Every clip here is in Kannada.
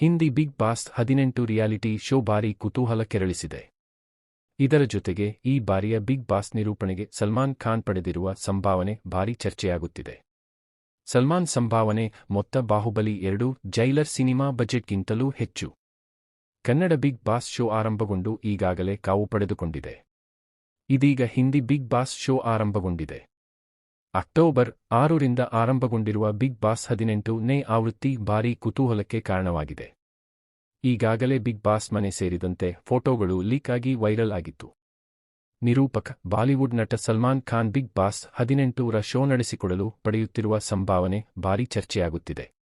ಹಿಂದಿ ಬಿಗ್ ಬಾಸ್ ಹದಿನೆಂಟು ರಿಯಾಲಿಟಿ ಶೋ ಭಾರಿ ಕುತೂಹಲ ಕೆರಳಿಸಿದೆ. ಇದರ ಜೊತೆಗೆ ಈ ಬಾರಿಯ ಬಿಗ್ ಬಾಸ್ ನಿರೂಪಣೆಗೆ ಸಲ್ಮಾನ್ ಖಾನ್ ಪಡೆದಿರುವ ಸಂಭಾವನೆ ಭಾರಿ ಚರ್ಚೆಯಾಗುತ್ತಿದೆ. ಸಲ್ಮಾನ್ ಸಂಭಾವನೆ ಮೊತ್ತ ಬಾಹುಬಲಿ ಎರಡು, ಜೈಲರ್ ಸಿನಿಮಾ ಬಜೆಟ್ಗಿಂತಲೂ ಹೆಚ್ಚು. ಕನ್ನಡ ಬಿಗ್ ಬಾಸ್ ಶೋ ಆರಂಭಗೊಂಡು ಈಗಾಗಲೇ ಕಾವು ಪಡೆದುಕೊಂಡಿದೆ. ಇದೀಗ ಹಿಂದಿ ಬಿಗ್ ಬಾಸ್ ಶೋ ಆರಂಭಗೊಂಡಿದೆ. ಅಕ್ಟೋಬರ್ ಆರರಿಂದ ಆರಂಭಗೊಂಡಿರುವ ಬಿಗ್ ಬಾಸ್ ಹದಿನೆಂಟು ನೇ ಆವೃತ್ತಿ ಭಾರೀ ಕುತೂಹಲಕ್ಕೆ ಕಾರಣವಾಗಿದೆ. ಈಗಾಗಲೇ ಬಿಗ್ ಬಾಸ್ ಮನೆ ಸೇರಿದಂತೆ ಫೋಟೋಗಳು ಲೀಕ್ ಆಗಿ ವೈರಲ್ ಆಗಿತ್ತು. ನಿರೂಪಕ, ಬಾಲಿವುಡ್ ನಟ ಸಲ್ಮಾನ್ ಖಾನ್ ಬಿಗ್ ಬಾಸ್ ಹದಿನೆಂಟು ರ ಶೋ ನಡೆಸಿಕೊಡಲು ಪಡೆಯುತ್ತಿರುವ ಸಂಭಾವನೆ ಭಾರೀ ಚರ್ಚೆಯಾಗುತ್ತಿದೆ.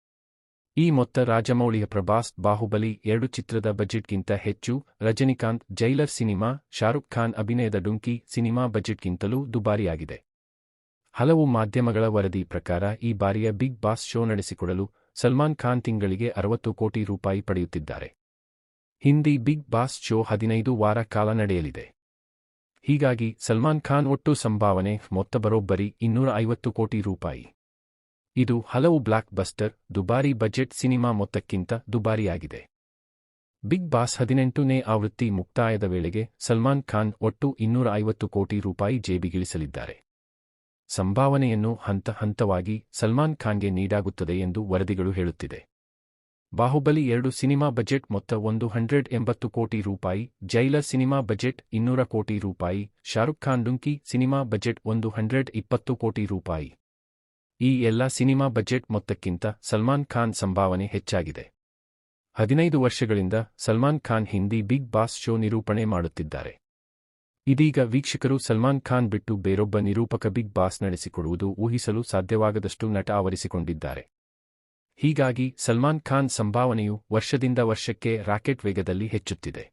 ಈ ಮೊತ್ತ ರಾಜಮೌಳಿಯ ಪ್ರಭಾಸ್ ಬಾಹುಬಲಿ ಎರಡು ಚಿತ್ರದ ಬಜೆಟ್ಗಿಂತ ಹೆಚ್ಚು, ರಜನಿಕಾಂತ್ ಜೈಲರ್ ಸಿನಿಮಾ, ಶಾರುಖ್ ಖಾನ್ ಅಭಿನಯದ ಡುಂಕಿ ಸಿನಿಮಾ ಬಜೆಟ್ಗಿಂತಲೂ ದುಬಾರಿಯಾಗಿದೆ. ಹಲವು ಮಾಧ್ಯಮಗಳ ವರದಿ ಪ್ರಕಾರ, ಈ ಬಾರಿಯ ಬಿಗ್ ಬಾಸ್ ಶೋ ನಡೆಸಿಕೊಡಲು ಸಲ್ಮಾನ್ ಖಾನ್ ತಿಂಗಳಿಗೆ ಅರವತ್ತು ಕೋಟಿ ರೂಪಾಯಿ ಪಡೆಯುತ್ತಿದ್ದಾರೆ. ಹಿಂದಿ ಬಿಗ್ ಬಾಸ್ ಶೋ ಹದಿನೈದು ವಾರ ಕಾಲ ನಡೆಯಲಿದೆ. ಹೀಗಾಗಿ ಸಲ್ಮಾನ್ ಖಾನ್ ಒಟ್ಟು ಸಂಭಾವನೆ ಮೊತ್ತ ಬರೋಬ್ಬರಿ ಇನ್ನೂರ ಐವತ್ತು ಕೋಟಿ ರೂಪಾಯಿ. ಇದು ಹಲವು ಬ್ಲಾಕ್ ಬಸ್ಟರ್, ದುಬಾರಿ ಬಜೆಟ್ ಸಿನಿಮಾ ಮೊತ್ತಕ್ಕಿಂತ ದುಬಾರಿಯಾಗಿದೆ. ಬಿಗ್ ಬಾಸ್ ಹದಿನೆಂಟನೇ ಆವೃತ್ತಿ ಮುಕ್ತಾಯದ ವೇಳೆಗೆ ಸಲ್ಮಾನ್ ಖಾನ್ ಒಟ್ಟು ಇನ್ನೂರ ಐವತ್ತು ಕೋಟಿ ರೂಪಾಯಿ ಜೇಬಿಗಿಳಿಸಲಿದ್ದಾರೆ. ಸಂಭಾವನೆಯನ್ನು ಹಂತ ಹಂತವಾಗಿ ಸಲ್ಮಾನ್ ಖಾನ್ಗೆ ನೀಡಾಗುತ್ತದೆ ಎಂದು ವರದಿಗಳು ಹೇಳುತ್ತಿದೆ. ಬಾಹುಬಲಿ ಎರಡು ಸಿನಿಮಾ ಬಜೆಟ್ ಮೊತ್ತ ಒಂದು ಹಂಡ್ರೆಡ್ ಎಂಬತ್ತು ಕೋಟಿ ರೂಪಾಯಿ ಜೈಲರ್ ಸಿನಿಮಾ ಬಜೆಟ್ ಇನ್ನೂರ ಕೋಟಿ ರೂಪಾಯಿ, ಶಾರುಖ್ ಖಾನ್ ಡುಂಕಿ ಸಿನಿಮಾ ಬಜೆಟ್ ಒಂದು ಹಂಡ್ರೆಡ್ ಇಪ್ಪತ್ತು ಕೋಟಿ ರೂಪಾಯಿ. ಈ ಎಲ್ಲ ಸಿನಿಮಾ ಬಜೆಟ್ ಮೊತ್ತಕ್ಕಿಂತ ಸಲ್ಮಾನ್ ಖಾನ್ ಸಂಭಾವನೆ ಹೆಚ್ಚಾಗಿದೆ. ಹದಿನೈದು ವರ್ಷಗಳಿಂದ Salman Khan Hindi Bigg Boss show ನಿರೂಪಣೆ ಮಾಡುತ್ತಿದ್ದಾರೆ. ಇದೀಗ ವೀಕ್ಷಕರು ಸಲ್ಮಾನ್ ಖಾನ್ ಬಿಟ್ಟು ಬೇರೊಬ್ಬ ನಿರೂಪಕ ಬಿಗ್ ಬಾಸ್ ನಡೆಸಿಕೊಡುವುದು ಊಹಿಸಲು ಸಾಧ್ಯವಾಗದಷ್ಟು ನಟ ಆವರಿಸಿಕೊಂಡಿದ್ದಾರೆ. ಹೀಗಾಗಿ ಸಲ್ಮಾನ್ ಖಾನ್ ಸಂಭಾವನೆಯು ವರ್ಷದಿಂದ ವರ್ಷಕ್ಕೆ ರಾಕೆಟ್ ವೇಗದಲ್ಲಿ ಹೆಚ್ಚುತ್ತಿದೆ.